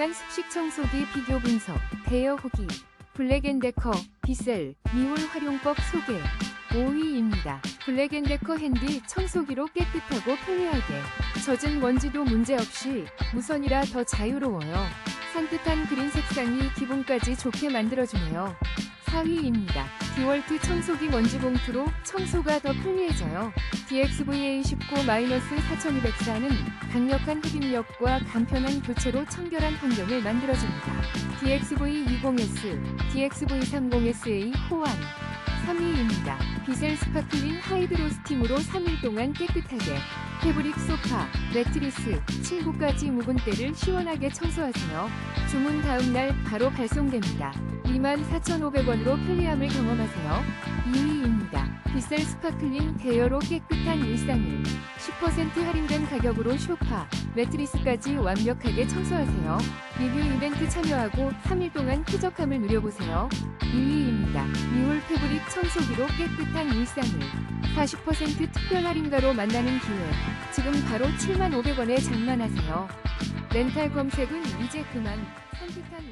다양한 습식 청소기 비교 분석, 대여 후기, 블랙앤데커, 비셀, 미울 활용법 소개. 5위입니다. 블랙앤데커 핸디 청소기로 깨끗하고 편리하게 젖은 먼지도 문제없이 무선이라 더 자유로워요. 산뜻한 그린 색상이 기분까지 좋게 만들어주네요. 4위입니다. 디월트 청소기 먼지 봉투로 청소가 더 편리해져요. DXVA19-4204는 강력한 흡입력과 간편한 교체로 청결한 환경을 만들어줍니다. DXV20S, DXV30SA 호환 3위입니다. 비셀 스파클링 하이드로 스팀으로 3일 동안 깨끗하게 패브릭 소파, 매트리스, 침구까지 묵은 때를 시원하게 청소하세요. 주문 다음 날 바로 발송됩니다. 24,500원으로 편리함을 경험하세요. 2위입니다. 비셀 스파클링 대여로 깨끗한 일상을 10% 할인된 가격으로 쇼파, 매트리스까지 완벽하게 청소하세요. 리뷰 이벤트 참여하고 3일 동안 쾌적함을 누려보세요. 2위입니다. 미울 패브릭 청소기로 깨끗한 일상을 40% 특별 할인가로 만나는 기회. 지금 바로 7만 500원에 장만하세요. 렌탈 검색은 이제 그만. 산뜻한